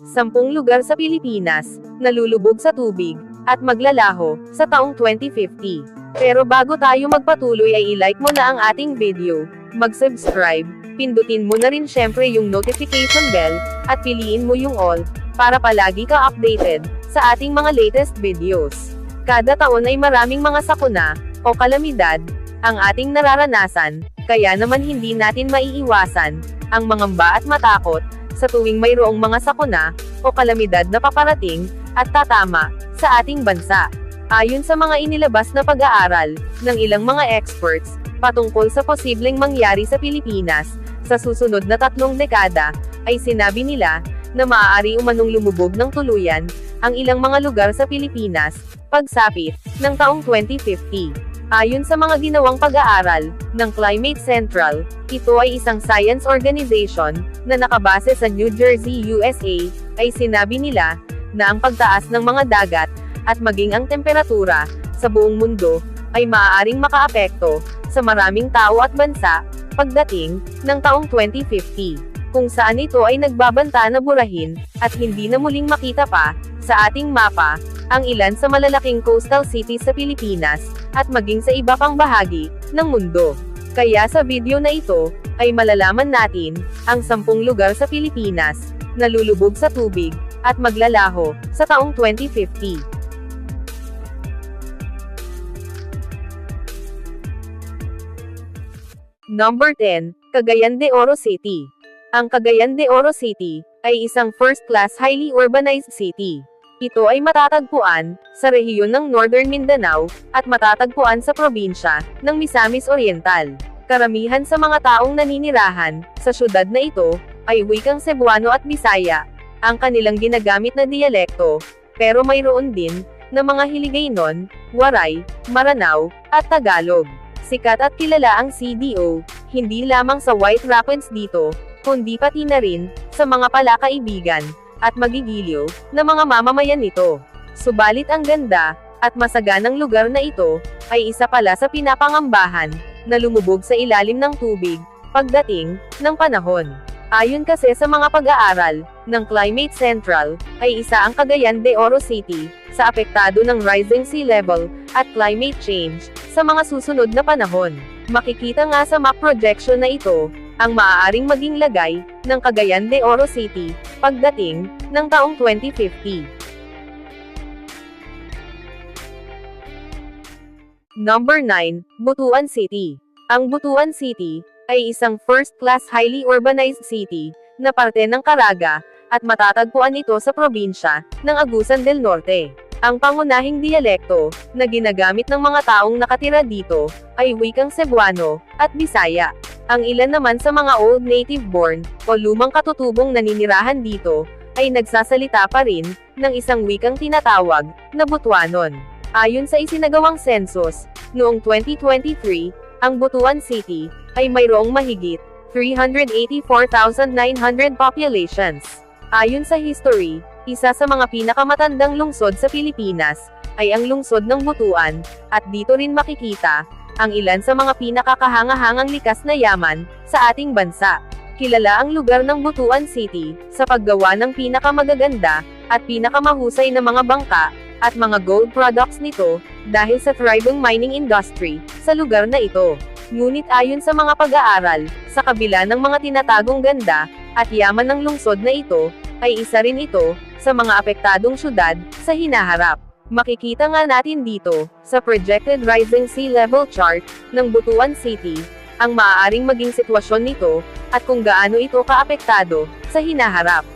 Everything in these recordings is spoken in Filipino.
Sampung lugar sa Pilipinas, nalulubog sa tubig, at maglalaho, sa taong 2050. Pero bago tayo magpatuloy ay i-like mo na ang ating video, mag-subscribe, pindutin mo na rin syempre yung notification bell, at piliin mo yung all, para palagi ka updated, sa ating mga latest videos. Kada taon ay maraming mga sakuna, o kalamidad, ang ating nararanasan, kaya naman hindi natin maiiwasan, ang mangamba at matakot, sa tuwing mayroong mga sakuna, o kalamidad na paparating, at tatama, sa ating bansa. Ayon sa mga inilabas na pag-aaral, ng ilang mga experts, patungkol sa posibleng mangyari sa Pilipinas, sa susunod na tatlong dekada, ay sinabi nila, na maaari umanong lumubog ng tuluyan, ang ilang mga lugar sa Pilipinas, pagsapit, ng taong 2050. Ayon sa mga ginawang pag-aaral, ng Climate Central, ito ay isang science organization, na nakabase sa New Jersey, USA, ay sinabi nila, na ang pagtaas ng mga dagat, at maging ang temperatura, sa buong mundo, ay maaaring makaapekto, sa maraming tao at bansa, pagdating, ng taong 2050. Kung saan ito ay nagbabanta na burahin, at hindi na muling makita pa, sa ating mapa, ang ilan sa malalaking coastal cities sa Pilipinas, at maging sa iba pang bahagi, ng mundo. Kaya sa video na ito, ay malalaman natin, ang sampung lugar sa Pilipinas, na lulubog sa tubig, at maglalaho, sa taong 2050. Number 10, Cagayan de Oro City. Ang Cagayan de Oro City, ay isang first-class highly urbanized city. Ito ay matatagpuan, sa rehiyon ng Northern Mindanao, at matatagpuan sa probinsya, ng Misamis Oriental. Karamihan sa mga taong naninirahan, sa syudad na ito, ay wikang Cebuano at Bisaya, ang kanilang ginagamit na dialekto, pero mayroon din, na mga Hiligaynon, Waray, Maranao, at Tagalog. Sikat at kilala ang CDO, hindi lamang sa White Rapids dito, kundi pati na rin, sa mga palakaibigan, at magigiliw, na mga mamamayan nito. Subalit ang ganda, at masaganang lugar na ito, ay isa pala sa pinapangambahan, na lumubog sa ilalim ng tubig, pagdating, ng panahon. Ayon kasi sa mga pag-aaral, ng Climate Central, ay isa ang Cagayan de Oro City, sa apektado ng rising sea level, at climate change, sa mga susunod na panahon. Makikita nga sa map projection na ito, ang maaaring maging lagay, ng Cagayan de Oro City, pagdating, ng taong 2050. Number 9, Butuan City. Ang Butuan City, ay isang first-class highly urbanized city, na parte ng Caraga, at matatagpuan ito sa probinsya, ng Agusan del Norte. Ang pangunahing dialekto, na ginagamit ng mga taong nakatira dito, ay wikang Cebuano, at Bisaya. Ang ilan naman sa mga old native born, o lumang katutubong naninirahan dito, ay nagsasalita pa rin, ng isang wikang tinatawag, na Butuanon. Ayon sa isinagawang census, noong 2023, ang Butuan City, ay mayroong mahigit, 384,900 populations. Ayon sa history, isa sa mga pinakamatandang lungsod sa Pilipinas, ay ang lungsod ng Butuan, at dito rin makikita, ang ilan sa mga pinakakahangahangang likas na yaman, sa ating bansa. Kilala ang lugar ng Butuan City, sa paggawa ng pinakamagaganda, at pinakamahusay na mga bangka, at mga gold products nito, dahil sa thriving mining industry, sa lugar na ito. Ngunit ayon sa mga pag-aaral, sa kabila ng mga tinatagong ganda, at yaman ng lungsod na ito, ay isa rin ito, sa mga apektadong syudad, sa hinaharap. Makikita nga natin dito, sa projected rising sea level chart, ng Butuan City, ang maaaring maging sitwasyon nito, at kung gaano ito kaapektado, sa hinaharap.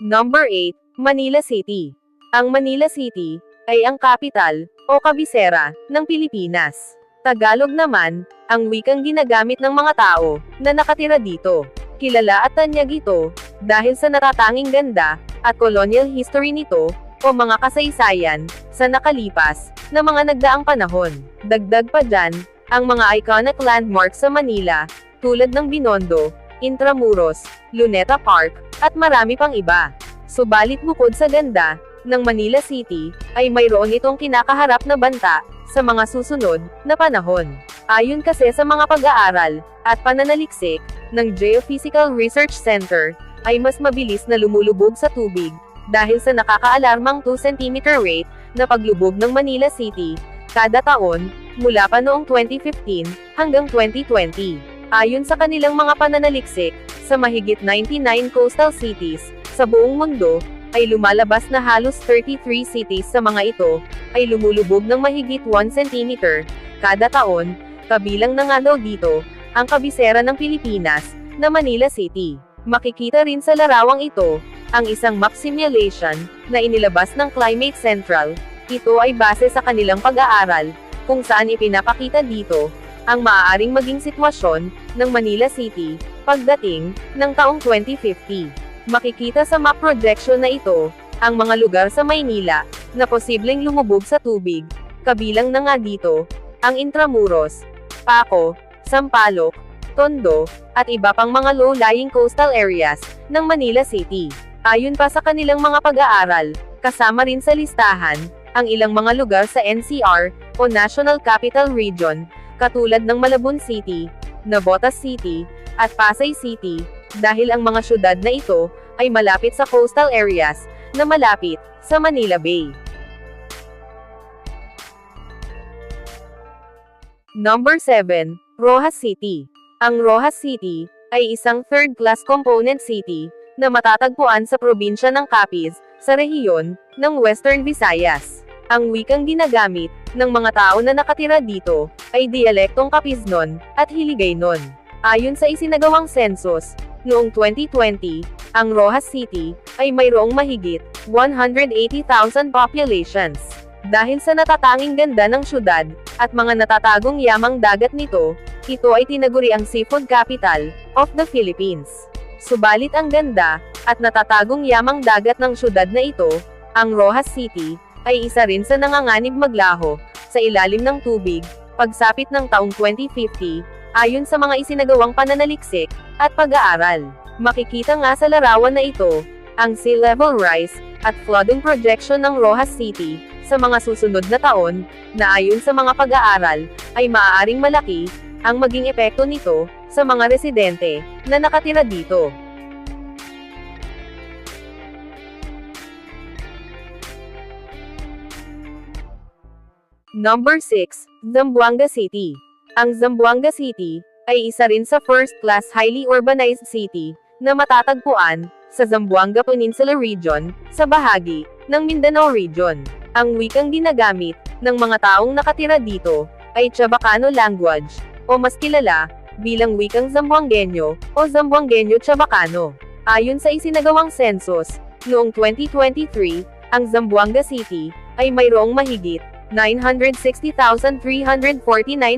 Number 8, Manila City. Ang Manila City, ay ang capital, o kabisera, ng Pilipinas. Tagalog naman, ang wikang ginagamit ng mga tao, na nakatira dito. Kilala at tanyag ito, dahil sa natatanging ganda, at colonial history nito, o mga kasaysayan, sa nakalipas, na mga nagdaang panahon. Dagdag pa dyan, ang mga iconic landmarks sa Manila, tulad ng Binondo, Intramuros, Luneta Park, at marami pang iba. Subalit bukod sa ganda, ng Manila City, ay mayroon itong kinakaharap na banta, sa mga susunod, na panahon. Ayon kasi sa mga pag-aaral, at pananaliksik, ng Geophysical Research Center, ay mas mabilis na lumulubog sa tubig, dahil sa nakakaalarmang 2 cm rate, na paglubog ng Manila City, kada taon, mula pa noong 2015, hanggang 2020. Ayon sa kanilang mga pananaliksik, sa mahigit 99 coastal cities, sa buong mundo, ay lumalabas na halos 33 cities sa mga ito, ay lumulubog ng mahigit 1 cm, kada taon, kabilang na nga daw dito, ang kabisera ng Pilipinas, na Manila City. Makikita rin sa larawang ito, ang isang map simulation, na inilabas ng Climate Central, ito ay base sa kanilang pag-aaral, kung saan ipinapakita dito, ang maaaring maging sitwasyon, ng Manila City, pagdating, ng taong 2050. Makikita sa map projection na ito, ang mga lugar sa Maynila, na posibleng lumubog sa tubig, kabilang na nga dito, ang Intramuros, Paco, Sampaloc, Tondo, at iba pang mga low-lying coastal areas, ng Manila City. Ayon pa sa kanilang mga pag-aaral, kasama rin sa listahan, ang ilang mga lugar sa NCR, o National Capital Region, katulad ng Malabon City, Navotas City, at Pasay City, dahil ang mga syudad na ito, ay malapit sa coastal areas, na malapit, sa Manila Bay. Number 7, Rojas City. Ang Rojas City, ay isang third-class component city, na matatagpuan sa probinsya ng Capiz, sa rehiyon, ng Western Visayas. Ang wikang ginagamit, ng mga tao na nakatira dito, ay dialektong Capiznon, at Hiligaynon. Ayon sa isinagawang census, noong 2020, ang Rojas City, ay mayroong mahigit, 180,000 populations. Dahil sa natatanging ganda ng syudad, at mga natatagong yamang dagat nito, ito ay tinaguri ang seafood capital, of the Philippines. Subalit ang ganda, at natatagong yamang dagat ng syudad na ito, ang Rojas City, ay isa rin sa nanganganib maglaho, sa ilalim ng tubig, pagsapit ng taong 2050, ayon sa mga isinagawang pananaliksik, at pag-aaral. Makikita nga sa larawan na ito, ang sea level rise, at flooding projection ng Rojas City, sa mga susunod na taon, na ayon sa mga pag-aaral, ay maaaring malaki, ang maging epekto nito, sa mga residente, na nakatira dito. Number 6, Zamboanga City. Ang Zamboanga City, ay isa rin sa first-class highly urbanized city, na matatagpuan, sa Zamboanga Peninsula Region, sa bahagi, ng Mindanao Region. Ang wikang ginagamit, ng mga taong nakatira dito, ay Chabacano language, o mas kilala, bilang wikang Zamboangueño, o Zamboangueño Chabacano. Ayon sa isinagawang census, noong 2023, ang Zamboanga City, ay mayroong mahigit, 960,349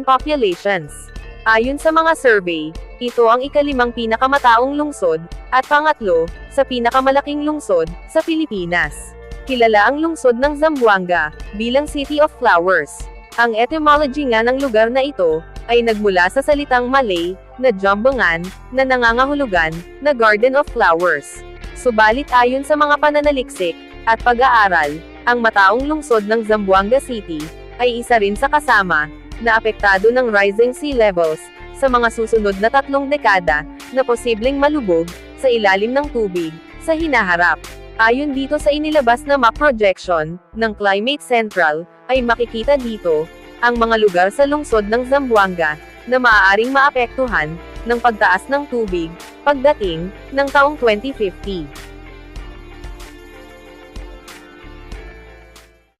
populations. Ayon sa mga survey, ito ang ikalimang pinakamataong lungsod, at pangatlo, sa pinakamalaking lungsod, sa Pilipinas. Kilala ang lungsod ng Zamboanga, bilang City of Flowers. Ang etymology nga ng lugar na ito, ay nagmula sa salitang Malay, na Jambongan, na nangangahulugan, na Garden of Flowers. Subalit ayon sa mga pananaliksik, at pag-aaral, ang mataong lungsod ng Zamboanga City, ay isa rin sa kasama, na apektado ng rising sea levels, sa mga susunod na tatlong dekada, na posibleng malubog, sa ilalim ng tubig, sa hinaharap. Ayon dito sa inilabas na map projection, ng Climate Central, ay makikita dito, ang mga lugar sa lungsod ng Zamboanga, na maaaring maapektuhan, ng pagtaas ng tubig, pagdating, ng taong 2050.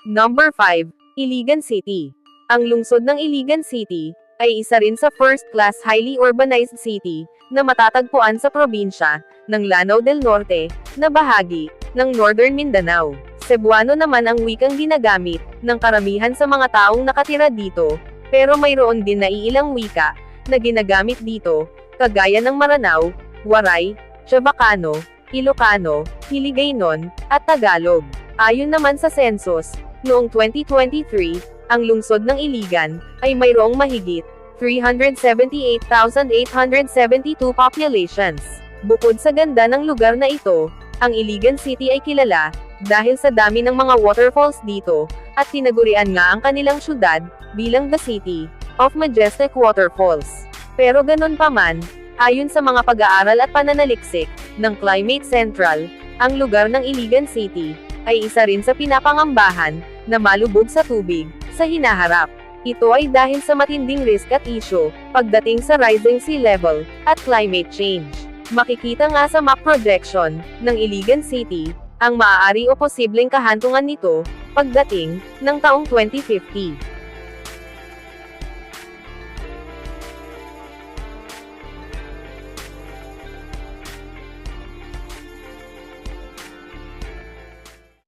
Number 5, Iligan City. Ang lungsod ng Iligan City, ay isa rin sa first-class highly urbanized city, na matatagpuan sa probinsya, ng Lanao del Norte, na bahagi, ng Northern Mindanao. Cebuano naman ang wikang ginagamit, ng karamihan sa mga taong nakatira dito, pero mayroon din na iilang wika, na ginagamit dito, kagaya ng Maranao, Waray, Chavacano, Ilocano, Hiligaynon, at Tagalog. Ayon naman sa census, Noong 2023, ang lungsod ng Iligan, ay mayroong mahigit 378,872 populations. Bukod sa ganda ng lugar na ito, ang Iligan City ay kilala, dahil sa dami ng mga waterfalls dito, at tinagurian nga ang kanilang syudad, bilang the City of Majestic Waterfalls. Pero ganun pa man, ayon sa mga pag-aaral at pananaliksik ng Climate Central, ang lugar ng Iligan City ay isa rin sa pinapangambahan na malubog sa tubig sa hinaharap. Ito ay dahil sa matinding risk at issue pagdating sa rising sea level at climate change. Makikita nga sa map projection ng Iligan City ang maaari o posibleng kahantungan nito pagdating ng taong 2050.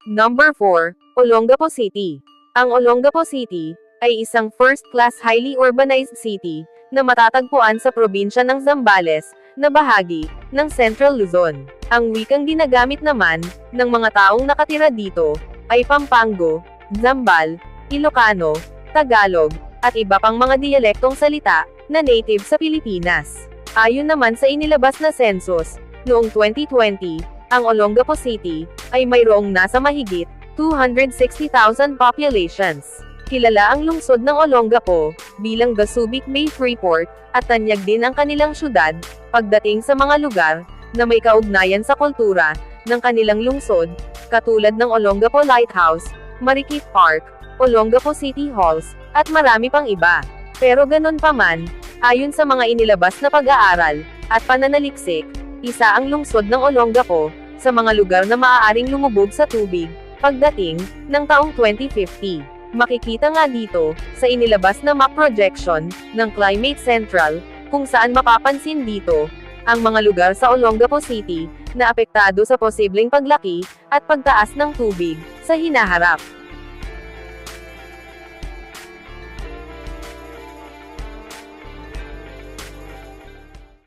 Number 4, Olongapo City. Ang Olongapo City ay isang first-class highly urbanized city na matatagpuan sa probinsya ng Zambales, na bahagi ng Central Luzon. Ang wikang ginagamit naman ng mga taong nakatira dito ay Pampango, Zambal, Ilocano, Tagalog, at iba pang mga diyalektong salita na native sa Pilipinas. Ayon naman sa inilabas na census, noong 2020, ang Olongapo City, ay mayroong nasa mahigit 260,000 populations. Kilala ang lungsod ng Olongapo, bilang the Subic Bay Freeport, at tanyag din ang kanilang syudad, pagdating sa mga lugar, na may kaugnayan sa kultura, ng kanilang lungsod, katulad ng Olongapo Lighthouse, Marikit Park, Olongapo City Halls, at marami pang iba. Pero ganun pa man, ayon sa mga inilabas na pag-aaral, at pananaliksik, isa ang lungsod ng Olongapo, sa mga lugar na maaaring lumubog sa tubig, pagdating, ng taong 2050. Makikita nga dito, sa inilabas na map projection, ng Climate Central, kung saan mapapansin dito, ang mga lugar sa Olongapo City, na apektado sa posibleng paglaki, at pagtaas ng tubig, sa hinaharap.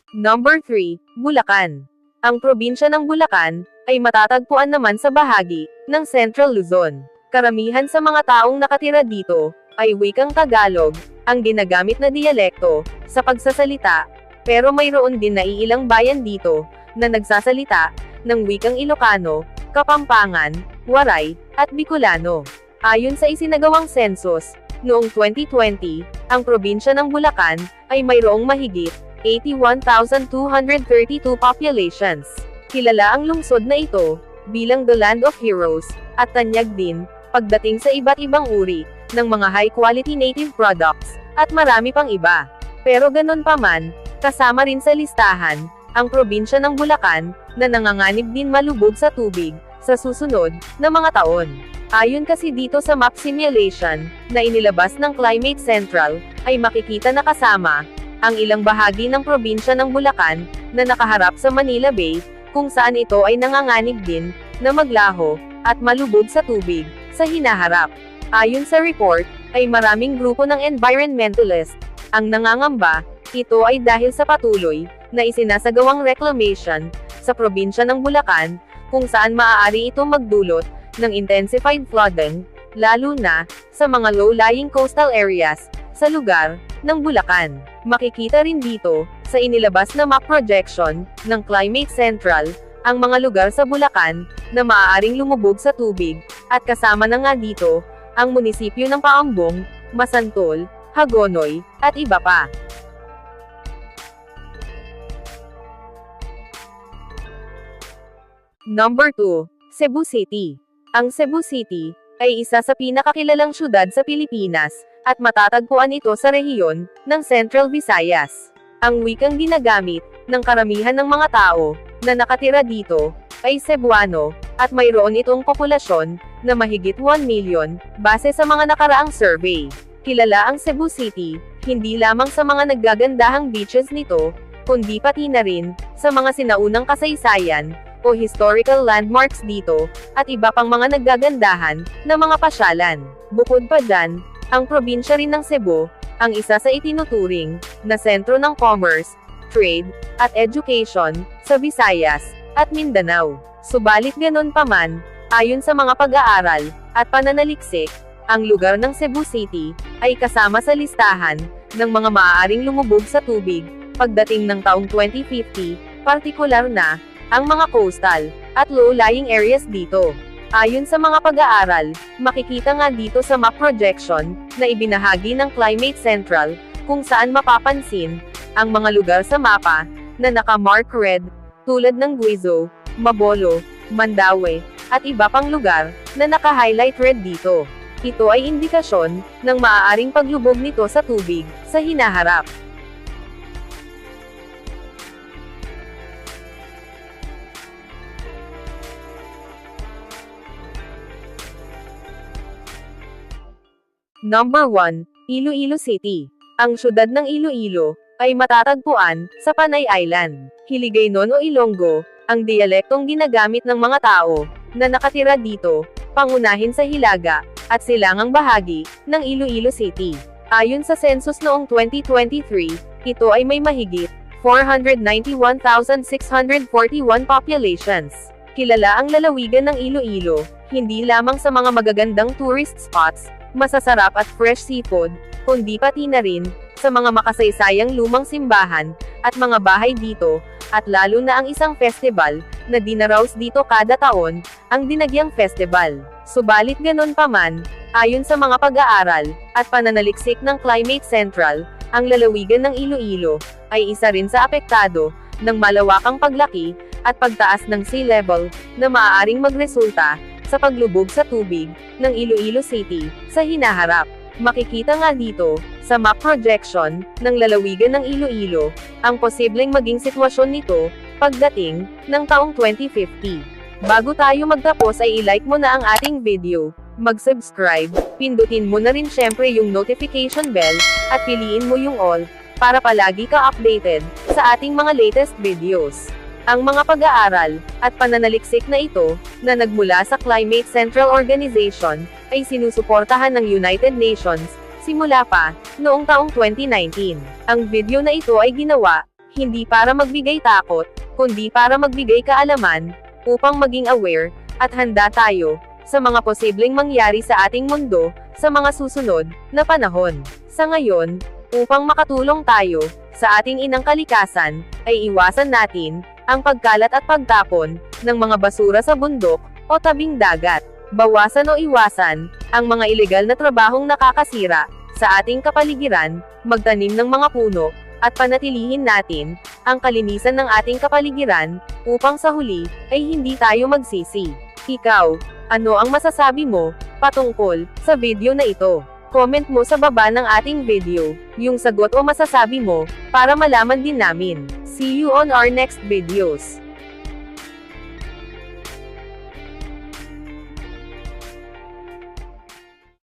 Number 3, Bulacan. Ang probinsya ng Bulacan, ay matatagpuan naman sa bahagi, ng Central Luzon. Karamihan sa mga taong nakatira dito, ay wikang Tagalog, ang ginagamit na dialekto, sa pagsasalita, pero mayroon din na iilang bayan dito, na nagsasalita, ng wikang Ilocano, Kapampangan, Waray, at Bicolano. Ayon sa isinagawang census, noong 2020, ang probinsya ng Bulacan, ay mayroong mahigit, 81,232 populations. Kilala ang lungsod na ito, bilang the Land of Heroes, at tanyag din, pagdating sa iba't ibang uri, ng mga high-quality native products, at marami pang iba. Pero ganun pa man, kasama rin sa listahan, ang probinsya ng Bulacan, na nanganganib din malubog sa tubig, sa susunod, na mga taon. Ayon kasi dito sa map simulation, na inilabas ng Climate Central, ay makikita na kasama, ang ilang bahagi ng probinsya ng Bulacan, na nakaharap sa Manila Bay, kung saan ito ay nanganganig din, na maglaho, at malubog sa tubig, sa hinaharap. Ayon sa report, ay maraming grupo ng environmentalist, ang nangangamba, ito ay dahil sa patuloy, na isinasagawang reclamation, sa probinsya ng Bulacan, kung saan maaari ito magdulot, ng intensified flooding, lalo na, sa mga low-lying coastal areas, sa lugar, ng Bulacan. Makikita rin dito, sa inilabas na map projection, ng Climate Central, ang mga lugar sa Bulacan, na maaaring lumubog sa tubig, at kasama na nga dito, ang munisipyo ng Paambong, Masantol, Hagonoy, at iba pa. Number 2, Cebu City. Ang Cebu City, ay isa sa pinakakilalang syudad sa Pilipinas, at matatagpuan ito sa rehiyon ng Central Visayas. Ang wikang ginagamit ng karamihan ng mga tao na nakatira dito ay Cebuano, at mayroon itong populasyon na mahigit 1 million base sa mga nakaraang survey. Kilala ang Cebu City, hindi lamang sa mga naggagandahang beaches nito, kundi pati na rin sa mga sinaunang kasaysayan o historical landmarks dito, at iba pang mga naggagandahan na mga pasyalan. Bukod pa dyan, ang probinsya rin ng Cebu, ang isa sa itinuturing na sentro ng commerce, trade, at education sa Visayas at Mindanao. Subalit ganon pa man, ayon sa mga pag-aaral at pananaliksik, ang lugar ng Cebu City ay kasama sa listahan ng mga maaaring lumubog sa tubig pagdating ng taong 2050, partikular na ang mga coastal at low-lying areas dito. Ayon sa mga pag-aaral, makikita nga dito sa map projection, na ibinahagi ng Climate Central, kung saan mapapansin, ang mga lugar sa mapa, na naka-mark red, tulad ng Guizhou, Mabolo, Mandaue, at iba pang lugar, na naka-highlight red dito. Ito ay indikasyon, ng maaaring paglubog nito sa tubig, sa hinaharap. Number 1, Iloilo City. Ang syudad ng Iloilo ay matatagpuan sa Panay Island. Hiligaynon o Ilonggo, ang dialektong ginagamit ng mga tao na nakatira dito, pangunahin sa Hilaga at silangang bahagi ng Iloilo City. Ayon sa census noong 2023, ito ay may mahigit 491,641 populations. Kilala ang lalawigan ng Iloilo, hindi lamang sa mga magagandang tourist spots, masasarap at fresh seafood, kundi pati na rin, sa mga makasaysayang lumang simbahan, at mga bahay dito, at lalo na ang isang festival, na dinaraos dito kada taon, ang Dinagyang Festival. Subalit ganon pa man, ayon sa mga pag-aaral, at pananaliksik ng Climate Central, ang lalawigan ng Iloilo, ay isa rin sa apektado, ng malawakang paglaki, at pagtaas ng sea level, na maaaring magresulta, sa paglubog sa tubig, ng Iloilo City, sa hinaharap. Makikita nga dito, sa map projection, ng lalawigan ng Iloilo, ang posibleng maging sitwasyon nito, pagdating, ng taong 2050. Bago tayo magtapos ay i-like mo na ang ating video, mag-subscribe, pindutin mo na rin syempre yung notification bell, at piliin mo yung all, para palagi ka updated, sa ating mga latest videos. Ang mga pag-aaral, at pananaliksik na ito, na nagmula sa Climate Central Organization, ay sinusuportahan ng United Nations, simula pa, noong taong 2019. Ang video na ito ay ginawa, hindi para magbigay takot, kundi para magbigay kaalaman, upang maging aware, at handa tayo, sa mga posibleng mangyari sa ating mundo, sa mga susunod, na panahon. Sa ngayon, upang makatulong tayo, sa ating inang kalikasan, ay iwasan natin, ang pagkalat at pagtapon, ng mga basura sa bundok, o tabing dagat. Bawasan o iwasan, ang mga ilegal na trabahong nakakasira, sa ating kapaligiran, magtanim ng mga puno, at panatilihin natin, ang kalinisan ng ating kapaligiran, upang sa huli, ay hindi tayo magsisi. Ikaw, ano ang masasabi mo, patungkol, sa video na ito? Comment mo sa baba ng ating video, yung sagot o masasabi mo, para malaman din namin. See you on our next videos.